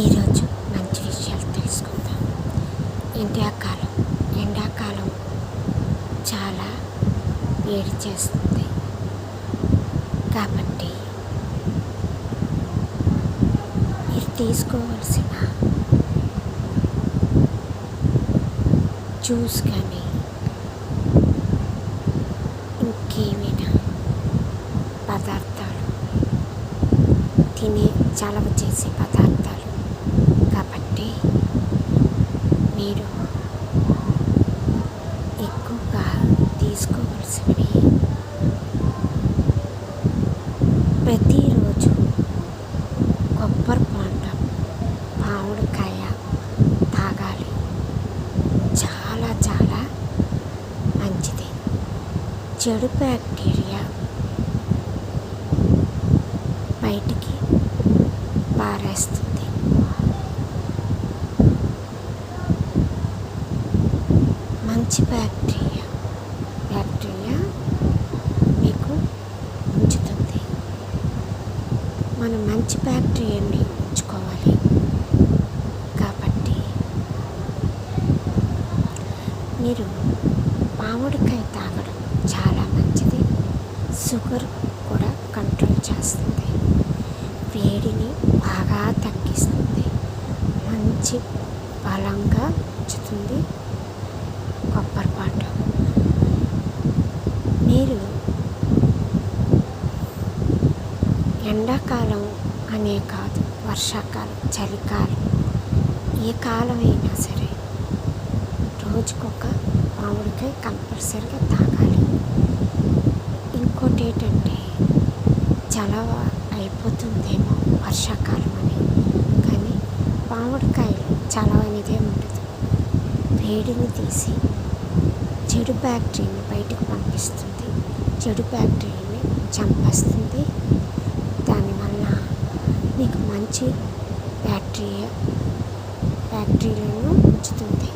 ఈరోజు మంచి విషయాలు తెలుసుకుందాం. ఎండాకాలం. ఎండాకాలం చాలా వేడి చేస్తుంది. కాబట్టి మీరు తీసుకోవాల్సిన జ్యూస్ కానీ ఇంకేమైనా పదార్థాలు తినే చలవ చేసే పదార్థాలు కాబట్టి మీరు ఎక్కువగా తీసుకోవలసినవి ప్రతిరోజు కొబ్బరి బొండం మామిడికాయ తాగాలి. చాలా చాలా మంచిది. చెడు బ్యాక్టీరియా బయటికి పారేస్తుంది. మంచి బ్యాక్టీరియా. బ్యాక్టీరియా మీకు ఉంచుతుంది మనం మంచి బ్యాక్టీరియాని ఉంచుకోవాలి కాబట్టి మీరు మామిడికాయ తాగడం చాలా మంచిది. షుగర్ కూడా కంట్రోల్ చేస్తుంది. వేడిని బాగా తగ్గిస్తుంది. మంచి బలంగా ఉంచుతుంది కొబ్బరి పాట మీరు ఎండాకాలం అనే కాదు వర్షాకాలం చలికాలం. ఏ కాలం అయినా సరే రోజుకొక మామిడికాయ కంపల్సరిగా తాగాలి. ఇంకోటి ఏంటంటే చలవ అయిపోతుందేమో వర్షాకాలం అని. కానీ మామిడికాయలు చలవ అనేదే ఉండదు. వేడిని తీసి చెడు బ్యాక్టీరియాని బయటకు పంపిస్తుంది. చెడు బ్యాక్టీరియాని చంపేస్తుంది. మీకు మంచి బ్యాక్టీరియా బ్యాక్టీరియాను ఉంచుతుంది.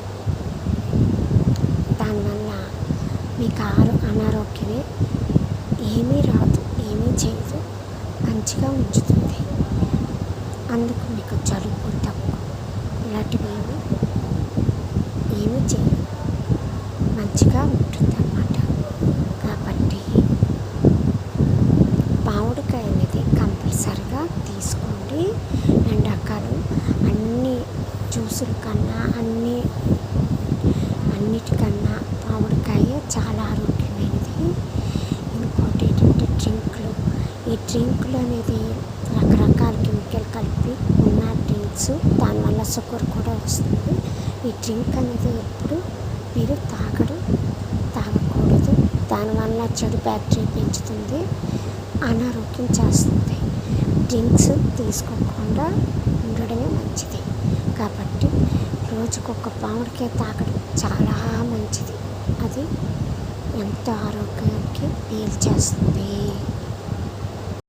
దానివల్ల మీకు ఆరో అనారోగ్యమే ఏమీ రాదు ఏమీ చేయదు మంచిగా ఉంచుతుంది. అందుకు మీకు జలుబు తక్కువ ఇలాంటివి ఏమి ఏమీ చేయదు. మంచిగా ఉంటుంది అన్నమాట కాబట్టి మామిడికాయ అనేది కంపల్సరిగా తీసుకోండి ఎండాకాలం అన్ని జ్యూసుల కన్నా అన్ని అన్నిటికన్నా మామిడికాయ చాలా ఆరోగ్యమైనది. ఇంకోటి ఏంటంటే డ్రింక్లు. ఈ డ్రింక్లు అనేది రకరకాల కెమికల్ కలిపి ఉన్న డ్రింక్స్ దానివల్ల షుగర్ కూడా వస్తుంది. ఈ డ్రింక్ అనేది ఎప్పుడు మీరు తాగడం తాగకూడదు. దానివల్ల చెడు బ్యాక్టీరియా పెంచుతుంది అనారోగ్యం చేస్తుంది. డ్రింక్స్ తీసుకోకుండా ఉండడమే మంచిది. కాబట్టి రోజుకొక మామిడికాయ తాగడం చాలా మంచిది. అది ఎంతో ఆరోగ్యానికి మేలు చేస్తుంది?